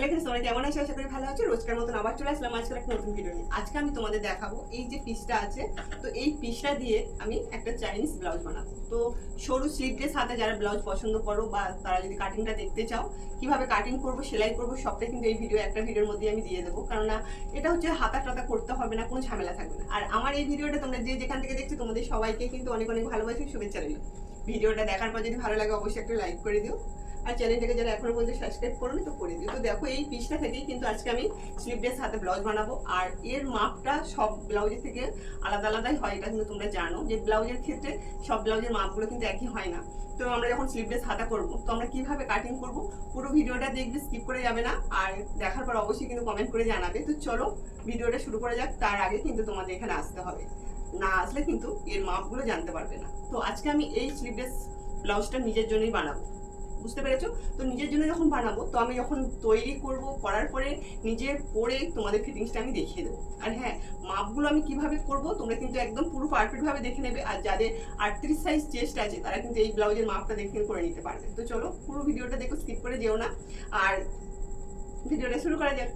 Hello friends তোমরা কেমন আছো? আশা করি ভালো রোজকার মতন আবার চলে আসলাম আজকের একটা নতুন ভিডিও নিয়ে। আজকে আমি তোমাদের দেখাবো এই যে পিসটা আছে, তো এই পিসটা দিয়ে আমি একটা চাইনিজ ব্লাউজ বানাবো। তো সরু হাতে যারা ব্লাউজ পছন্দ করো বা তারা যদি কাটিংটা দেখতে চাও, কীভাবে কাটিং করব, সেলাই করব সবটাই কিন্তু এই ভিডিও একটা ভিডিওর মধ্যে আমি দিয়ে দেবো। কারণ এটা হচ্ছে হাতা টাতা করতে হবে না, কোনো ঝামেলা থাকবে না। আর আমার এই ভিডিওটা তোমরা যে যেখান থেকে দেখছ, তোমাদের সবাইকে কিন্তু অনেক অনেক ভালোবাসি শুভেচ্ছা রইল। ভিডিওটা দেখার পর যদি ভালো লাগে, অবশ্যই একটা লাইক করে দিও। আর চ্যানেলটাকে যারা এখনও পর্যন্ত সাবস্ক্রাইব করোনি, তো করে দিও। তো দেখো, এই পিসটা থেকেই কিন্তু আজকে আমি স্লিভলেস হাতে ব্লাউজ বানাবো। আর এর মাপটা সব ব্লাউজের থেকে আলাদা আলাদাই হয়, এটা কিন্তু তোমরা জানো। যে ব্লাউজের ক্ষেত্রে সব ব্লাউজের মাপগুলো কিন্তু একই হয় না। তো আমরা যখন স্লিভলেস হাতা করব, তো আমরা কীভাবে কাটিং করব, পুরো ভিডিওটা দেখবে স্কিপ করে যাবে না। আর দেখার পর অবশ্যই কিন্তু কমেন্ট করে জানাবে। তো চলো, ভিডিওটা শুরু করা যাক। তার আগে কিন্তু তোমাদের এখানে আসতে হবে। না আসলে কিন্তু এর মাপগুলো জানতে পারবে না। তো আজকে আমি এই স্লিভলেস ব্লাউজটা নিজের জন্যই বানাবো। বুঝতে পেরেছ? তো নিজের জন্য যখন বানাবো, তো আমি যখন তৈরি করব, করার পরে নিজে পরে তোমাদের ফিটিংসটা আমি দেখিয়ে দেবো। আর হ্যাঁ মাপগুলো আমি কীভাবে করব, তোমরা কিন্তু একদম পুরো পারফেক্টভাবে দেখে নেবে। আর যাদের আটত্রিশ সাইজ চেস্ট আছে, তারা কিন্তু এই ব্লাউজের মাপটা দেখে করে নিতে পারবে। তো চলো, পুরো ভিডিওটা দেখো স্কিপ করে যেও না। আর ভিডিওটা শুরু করা যাক।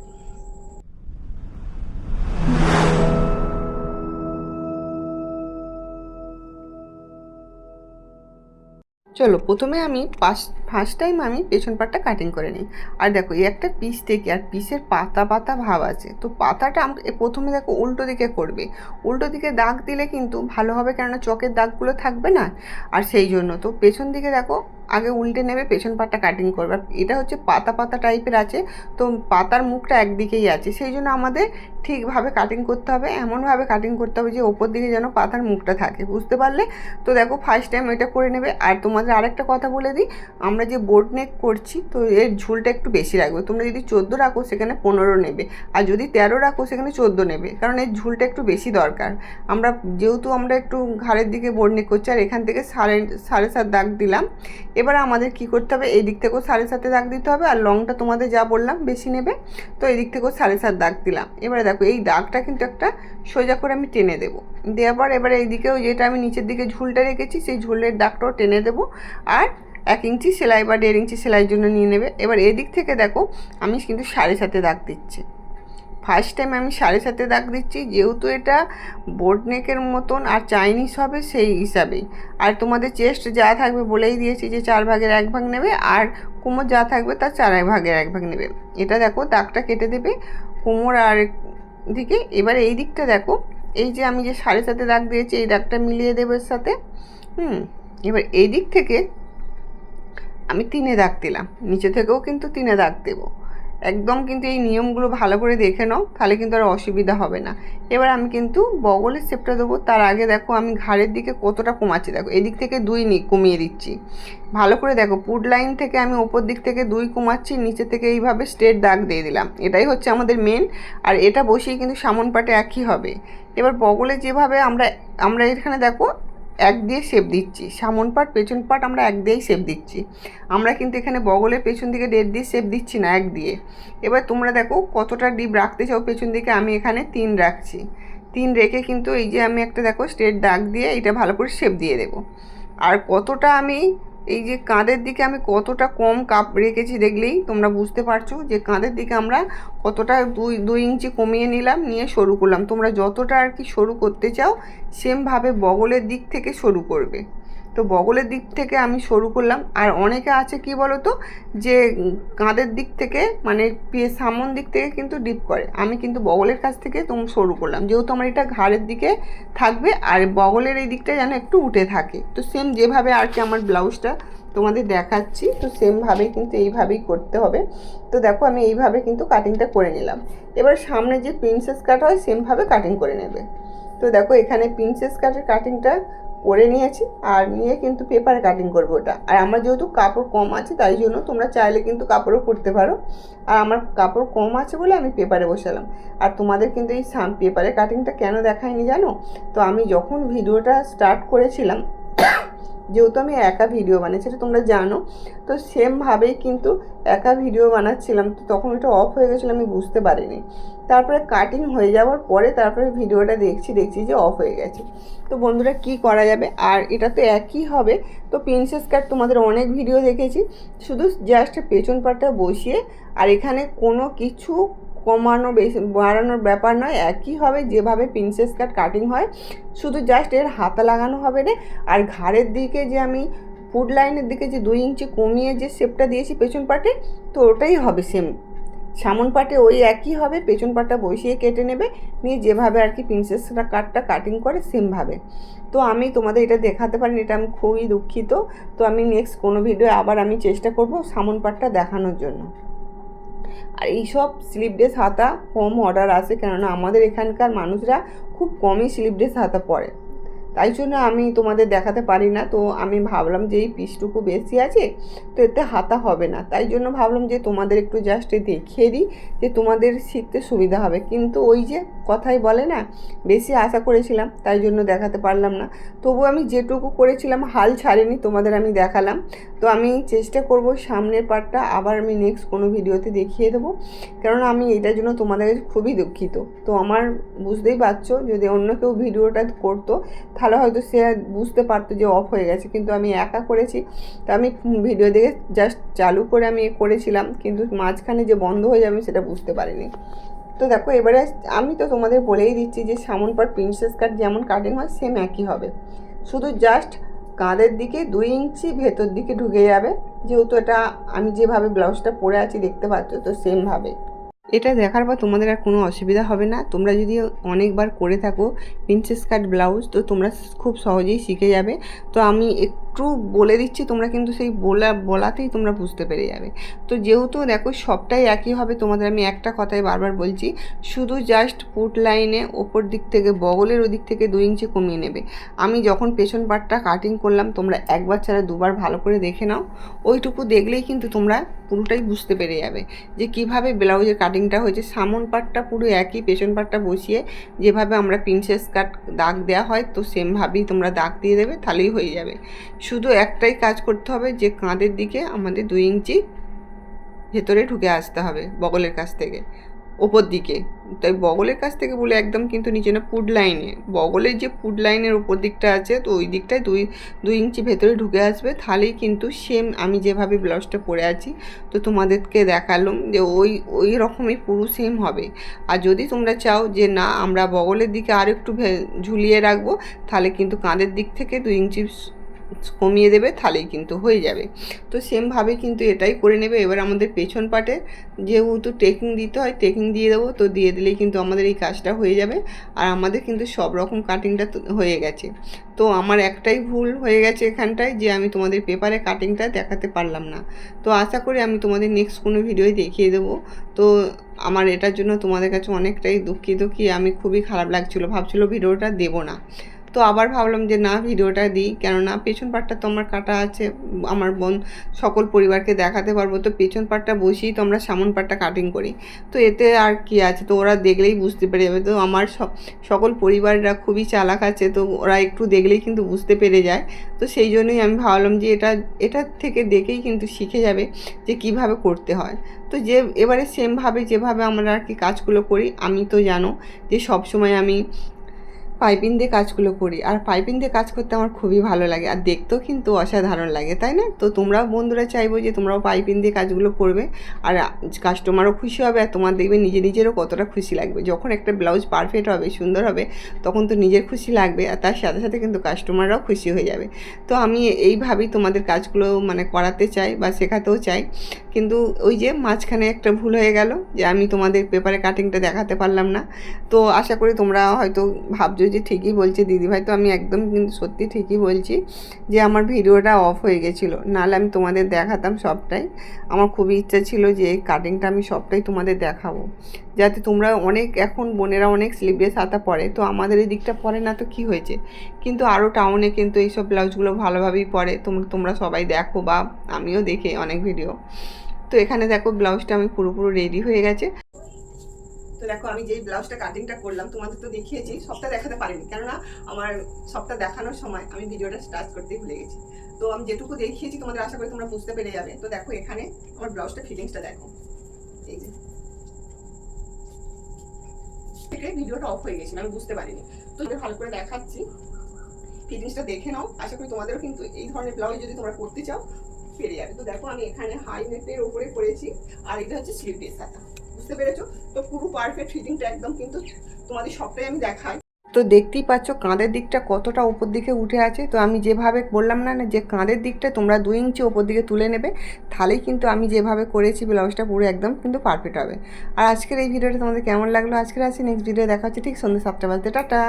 চলো, প্রথমে আমি ফার্স্ট ফার্স্ট টাইম আমি পেছন পাটটা কাটিং করে নিই। আর দেখো, এই একটা পিস থেকে আর পিসের পাতা পাতা ভাব আছে। তো পাতাটা আমাকে প্রথমে দেখো উল্টো দিকে করবে। উল্টো দিকে দাগ দিলে কিন্তু ভালো হবে কেননা চকের দাগগুলো থাকবে না। আর সেই জন্য তো পেছন দিকে দেখো, আগে উল্টে নেবে, পেছন পাটটা কাটিং করবে। এটা হচ্ছে পাতা পাতা টাইপের আছে। তো পাতার মুখটা একদিকেই আছে। সেই জন্য আমাদের ঠিকভাবে কাটিং করতে হবে। এমনভাবে কাটিং করতে হবে যে ওপর দিকে যেন পাতার মুখটা থাকে। বুঝতে পারলে? তো দেখো ফার্স্ট টাইম এটা করে নেবে। আর তোমাদের আরেকটা কথা বলে দিই। আমরা যে বোর্ড নেক করছি, তো এর ঝুলটা একটু বেশি রাখবে। তোমরা যদি চোদ্দ রাখো, সেখানে পনেরো নেবে। আর যদি তেরো রাখো, সেখানে চোদ্দ নেবে। কারণ এর ঝুলটা একটু বেশি দরকার। আমরা যেহেতু আমরা একটু ঘাড়ের দিকে বোর্ড নেক করছি, আর এখান থেকে সাড়ে সাড়ে সাত দাগ দিলাম। এবার আমাদের কি করতে হবে? এই দিক থেকেও সাড়ে সাতে দাগ দিতে হবে, আর লংটা তোমাদের যা বললাম, বেশি নেবে। তো এই দিক থেকেও সাড়ে সাত দাগ দিলাম। এবারে দেখো, এই দাগটা কিন্তু একটা সোজা করে আমি টেনে দেবো। দেওয়ার পর এবারে এইদিকেও যেটা আমি নিচের দিকে ঝুলটা রেখেছি, সেই ঝুলের দাগটাও টেনে দেবো। আর এক ইঞ্চি সেলাই বা দেড় ইঞ্চি সেলাইয়ের জন্য নিয়ে নেবে। এবার এদিক থেকে দেখো, আমি কিন্তু সাড়ে সাতে দাগ দিচ্ছি। ফার্স্ট টাইম আমি সাড়ে সাতে দাগ দিচ্ছি, যেহেতু এটা বোর্ড নেকের মতন আর চাইনিজ হবে সেই হিসাবেই। আর তোমাদের চেস্ট যা থাকবে বলেই দিয়েছি যে চার ভাগের এক ভাগ নেবে, আর কোমর যা থাকবে তার চার ভাগের এক ভাগ নেবে। এটা দেখো, দাগটা কেটে দেবে কোমর আর দিকে। এবার এই দিকটা দেখো, এই যে আমি যে সাড়ে সাতে দাগ দিয়েছি, এই দাগটা মিলিয়ে দেবো সাথে। হুম, এবার এই দিক থেকে আমি তিনে দাগ দিলাম। নিচে থেকেও কিন্তু তিনে দাগ দেবো। একদম কিন্তু এই নিয়মগুলো ভালো করে দেখে নাও, তাহলে কিন্তু আর অসুবিধা হবে না। এবার আমি কিন্তু বগলের শেপটা দেবো। তার আগে দেখো আমি ঘাড়ের দিকে কতটা কমাচ্ছি। দেখো, এদিক থেকে দুই নি, কমিয়ে দিচ্ছি। ভালো করে দেখো পুড লাইন থেকে আমি ওপর দিক থেকে দুই কমাচ্ছি, নিচে থেকে এইভাবে স্ট্রেট দাগ দিয়ে দিলাম। এটাই হচ্ছে আমাদের মেন আর এটা বসিয়ে কিন্তু সামন পাটে একই হবে। এবার বগলে যেভাবে আমরা আমরা এখানে দেখো এক দিয়ে সেপ দিচ্ছি। সামন পাট পেছন পাট আমরা এক দিয়েই সেপ দিচ্ছি। আমরা কিন্তু এখানে বগলের পেছন দিকে দেড় দিয়ে শেপ দিচ্ছি না, এক দিয়ে। এবার তোমরা দেখো কতটা ডিপ রাখতে চাও পেছন দিকে, আমি এখানে তিন রাখছি। তিন রেখে কিন্তু এই যে আমি একটা দেখো স্ট্রেট দাগ দিয়ে এটা ভালো করে সেপ দিয়ে দেবো। আর কতটা আমি এই যে কাঁধের দিকে আমি কতটা কম কাপ রেখেছি দেখলেই তোমরা বুঝতে পারছ যে কাঁধের দিকে আমরা কতটা দুই দুই ইঞ্চি কমিয়ে নিলাম, নিয়ে সরু করলাম। তোমরা যতটা আর কি সরু করতে চাও সেমভাবে বগলের দিক থেকে সরু করবে। তো বগলের দিক থেকে আমি সরু করলাম। আর অনেকে আছে কি বলো তো যে কাঁধের দিক থেকে মানে সামন দিক থেকে কিন্তু ডিপ করে। আমি কিন্তু বগলের কাছ থেকে তুমি সরু করলাম। যেহেতু আমার এটা ঘাড়ের দিকে থাকবে, আর বগলের এই দিকটা যেন একটু উঠে থাকে। তো সেম যেভাবে আর কি আমার ব্লাউজটা তোমাদের দেখাচ্ছি, তো সেমভাবেই কিন্তু এইভাবেই করতে হবে। তো দেখো আমি এইভাবে কিন্তু কাটিংটা করে নিলাম। এবার সামনে যে প্রিন্সেস কাট হয় সেমভাবে কাটিং করে নেবে। তো দেখো এখানে প্রিন্সেস কাটের কাটিংটা করে নিয়েছি আর নিয়ে কিন্তু পেপার কাটিং করব ওটা। আর আমার যেহেতু কাপড় কম আছে, তাই জন্য তোমরা চাইলে কিন্তু কাপড়ও করতে পারো। আর আমার কাপড় কম আছে বলে আমি পেপারে বসালাম। আর তোমাদের কিন্তু এই সাম পেপারে কাটিংটা কেন দেখায়নি জানো? তো আমি যখন ভিডিওটা স্টার্ট করেছিলাম যেহেতু আমি একা ভিডিও বানাচ্ছি সেটা তোমরা জানো। তো সেমভাবেই কিন্তু একা ভিডিও বানাচ্ছিলাম, তো তখন ওটা অফ হয়ে গেছিল, আমি বুঝতে পারিনি। তারপরে কাটিং হয়ে যাওয়ার পরে তারপরে ভিডিওটা দেখছি দেখছি যে অফ হয়ে গেছে। তো বন্ধুরা, কি করা যাবে? আর এটা তো একই হবে। তো প্রিন্সেস কাট তোমাদের অনেক ভিডিও দেখেছি। শুধু জাস্ট পেছন পাটটা বসিয়ে, আর এখানে কোনো কিছু কমানো বেশি, বাড়ানোর ব্যাপার নয়। একই হবে যেভাবে প্রিন্সেস কাট কাটিং হয়। শুধু জাস্ট এর হাতা লাগানো হবে রে। আর ঘাড়ের দিকে যে আমি ফুড লাইনের দিকে যে দুই ইঞ্চি কমিয়ে যে শেপটা দিয়েছি পেছন পাটে, তো ওটাই হবে সেম সামন পাটে ওই একই হবে, পেছন পাটটা বসিয়ে কেটে নেবে। নিয়ে যেভাবে আর কি প্রিন্সেসটা কাটটা কাটিং করে সেমভাবে তো আমি তোমাদের এটা দেখাতে পারিনি, এটা আমি খুবই দুঃখিত। তো আমি নেক্সট কোনো ভিডিও আবার আমি চেষ্টা করব সামন পাটটা দেখানোর জন্য। আর এইসব স্লিপ ড্রেস হাতা কম অর্ডার আসে কেননা আমাদের এখানকার মানুষরা খুব কমই স্লিপ ড্রেস হাতা পরে। তাই জন্য আমি তোমাদের দেখাতে পারি না। তো আমি ভাবলাম যে এই পিসটুকু বেশি আছে, তো এতে হাতা হবে না। তাই জন্য ভাবলাম যে তোমাদের একটু জাস্ট দেখিয়ে দিই যে তোমাদের শিখতে সুবিধা হবে। কিন্তু ওই যে কথাই বলে না, বেশি আশা করেছিলাম, তাই জন্য দেখাতে পারলাম না। তবু আমি যেটুকু করেছিলাম, হাল ছাড়িনি, তোমাদের আমি দেখালাম। তো আমি চেষ্টা করব সামনের পার্টটা আবার আমি নেক্সট কোনো ভিডিওতে দেখিয়ে দেবো। কেননা আমি এটার জন্য তোমাদের খুবই দুঃখিত। তো আমার বুঝতেই পারছ, যদি অন্য কেউ ভিডিওটা করতো তাহলে হয়তো সে বুঝতে পারতো যে অফ হয়ে গেছে, কিন্তু আমি একা করেছি। তো আমি ভিডিও দেখে জাস্ট চালু করে আমি করেছিলাম, কিন্তু মাঝখানে যে বন্ধ হয়ে যাবে সেটা বুঝতে পারিনি। তো দেখো, এবারে আমি তো তোমাদের বলেই দিচ্ছি যে সামন পার প্রিন্সেস কাট যেমন কাটিং হয় সেম একই হবে। শুধু জাস্ট কাঁধের দিকে দুই ইঞ্চি ভেতর দিকে ঢুকে যাবে, যেহেতু এটা আমি যেভাবে ব্লাউজটা পরে আছি দেখতে পাচ্ছ, তো সেমভাবে এটা দেখার পর তোমাদের আর কোনো অসুবিধা হবে না। তোমরা যদি অনেকবার করে থাকো প্রিন্সেস কাট ব্লাউজ তো তোমরা খুব সহজেই শিখে যাবে। তো আমি একটু বলে দিচ্ছি, তোমরা কিন্তু সেই বলা, বলাতেই তোমরা বুঝতে পেরে যাবে। তো যেহেতু দেখো সবটাই একই হবে, তোমাদের আমি একটা কথাই বারবার বলছি, শুধু জাস্ট পুট লাইনে ওপর দিক থেকে, বগলের ওদিক থেকে দুই ইঞ্চি কমিয়ে নেবে। আমি যখন পেছন পাটটা কাটিং করলাম, তোমরা একবার ছাড়া দুবার ভালো করে দেখে নাও, ওইটুকু দেখলেই কিন্তু তোমরা পুরোটাই বুঝতে পেরে যাবে যে কীভাবে ব্লাউজের কাটিংটা হয়েছে। সামন পাটটা পুরো একই, পেছন পাটটা বসিয়ে যেভাবে আমরা প্রিন্সেস কাট দাগ দেওয়া হয়, তো সেমভাবেই তোমরা দাগ দিয়ে দেবে, তাহলেই হয়ে যাবে। শুধু একটাই কাজ করতে হবে যে কাঁধের দিকে আমাদের দুই ইঞ্চি ভেতরে ঢুকে আসতে হবে বগলের কাছ থেকে, ওপর দিকে। তাই বগলের কাছ থেকে বলে একদম কিন্তু নিচে না, পুড লাইনে। বগলের যে পুড লাইনের ওপর দিকটা আছে, তো ওই দিকটায় দুই দুই ইঞ্চি ভেতরে ঢুকে আসবে। তাহলেই কিন্তু সেম আমি যেভাবে ব্লাউজটা পরে আছি, তো তোমাদেরকে দেখালাম যে ওই ওই রকমই পুরো সেম হবে। আর যদি তোমরা চাও যে না, আমরা বগলের দিকে আর একটু ঝুলিয়ে রাখব, তাহলে কিন্তু কাঁধের দিক থেকে দুই ইঞ্চি কমিয়ে দেবে তাহলেই কিন্তু হয়ে যাবে। তো সেমভাবে কিন্তু এটাই করে নেবে। এবার আমাদের পেছন পাটে যেহেতু টেকিং দিতে হয় টেকিং দিয়ে দেবো, তো দিয়ে দিলেই কিন্তু আমাদের এই কাজটা হয়ে যাবে। আর আমাদের কিন্তু সব রকম কাটিংটা হয়ে গেছে। তো আমার একটাই ভুল হয়ে গেছে এখানটায় যে আমি তোমাদের পেপারে কাটিংটা দেখাতে পারলাম না। তো আশা করি আমি তোমাদের নেক্সট কোনো ভিডিওয় দেখিয়ে দেবো। তো আমার এটার জন্য তোমাদের কাছে অনেকটাই দুঃখিত কি আমি খুবই খারাপ লাগছিল। ভাবছিলো ভিডিওটা দেবো না। তো আবার ভাবলাম যে না, ভিডিওটা দিই। কেননা পেছন পাটটা তো আমার কাটা আছে, আমার বোন সকল পরিবারকে দেখাতে পারব। তো পেছন পাটটা বসিয়েই তো আমরা সামন পাটটা কাটিং করি। তো এতে আর কি আছে? তো ওরা দেখলেই বুঝতে পেরে যাবে। তো আমার সকল পরিবাররা খুবই চালাক আছে, তো ওরা একটু দেখলেই কিন্তু বুঝতে পেরে যায়। তো সেই জন্যই আমি ভাবলাম যে এটা এটার থেকে দেখেই কিন্তু শিখে যাবে যে কীভাবে করতে হয়। তো যে, এবারে সেমভাবে যেভাবে আমরা আর কি কাজগুলো করি, আমি তো জানো যে সব সময় আমি পাইপিং দিয়ে কাজগুলো করি। আর পাইপিং দিয়ে কাজ করতে আমার খুবই ভালো লাগে। আর দেখতেও কিন্তু অসাধারণ লাগে, তাই না? তো তোমরাও বন্ধুরা চাইব যে তোমরাও পাইপিং দিয়ে কাজগুলো করবে। আর কাস্টমারও খুশি হবে আর তোমার দেখবে নিজে নিজেরও কতটা খুশি লাগবে। যখন একটা ব্লাউজ পারফেক্ট হবে, সুন্দর হবে, তখন তো নিজের খুশি লাগবে আর তার সাথে সাথে কিন্তু কাস্টমাররাও খুশি হয়ে যাবে। তো আমি এইভাবেই তোমাদের কাজগুলো মানে করাতে চাই বা শেখাতেও চাই। কিন্তু ওই যে মাঝখানে একটা ভুল হয়ে গেল যে আমি তোমাদের পেপারে কাটিংটা দেখাতে পারলাম না। তো আশা করি তোমরা হয়তো ভাবছ যে ঠিকই বলছে দিদিভাই, তো আমি একদম কিন্তু সত্যি ঠিকই বলছি যে আমার ভিডিওটা অফ হয়ে গেছিল। নাহলে আমি তোমাদের দেখাতাম সবটাই। আমার খুবই ইচ্ছা ছিল যে এই কাটিংটা আমি সবটাই তোমাদের দেখাবো। যাতে তোমরা অনেক, এখন বোনেরা অনেক স্লিভলেস হাতা পরে, তো আমাদের এই দিকটা পরে না তো কি হয়েছে? কিন্তু আরও টাউনে কিন্তু এইসব ব্লাউজগুলো ভালোভাবেই পরে। তোমরা তোমরা সবাই দেখো বা আমিও দেখি অনেক ভিডিও তো এখানে দেখো ব্লাউজটা আমি পুরোপুরি রেডি হয়ে গেছে। তো দেখো, আমি যেই ব্লাউজটা কাটিংটা করলাম, তোমাদের তো দেখিয়েছি, সবটা দেখাতে পারিনি। কেননা আমার সবটা দেখানোর সময় আমি ভিডিওটা স্টার্ট করতেই ভুলে গেছি। তো আমি যেটুকু দেখিয়েছি, তোমাদের আশা করি তোমরা বুঝতে পেরে যাবে। তো দেখো, এখানে আমার ব্লাউজটা ফিটিংসটা দেখো। এই যে। থেকে ভিডিওটা অফ হয়ে গেছিল, আমি বুঝতে পারিনি। তো ভালো করে দেখাচ্ছি। ফিটিংসটা দেখে নাও। আশা করি তোমাদেরও কিন্তু এই ধরনের ব্লাউজ যদি তোমরা করতে চাও, পেরে যাবে। তো দেখো, আমি এখানে হাই নেটের উপরে করেছি, আর এটা হচ্ছে স্লিপ ড্রেস বুঝতে পেরেছ? তো পুরো পারফেক্ট ফিটিংটা একদম কিন্তু তোমাদের সবটাই আমি দেখাই। তো দেখতেই পাচ্ছ কাঁধের দিকটা কতটা উপর দিকে উঠে আছে। তো আমি যেভাবে বললাম না না যে কাঁধের দিকটা তোমরা দু ইঞ্চি ওপর দিকে তুলে নেবে, তাহলেই কিন্তু আমি যেভাবে করেছি ব্লাউজটা পুরো একদম কিন্তু পারফেক্ট হবে। আর আজকের এই ভিডিওটা তোমাদের কেমন লাগল? আজকের আছে নেক্সট ভিডিও দেখা হচ্ছে ঠিক সন্ধ্যে সাতটা বাজতে। টাটা!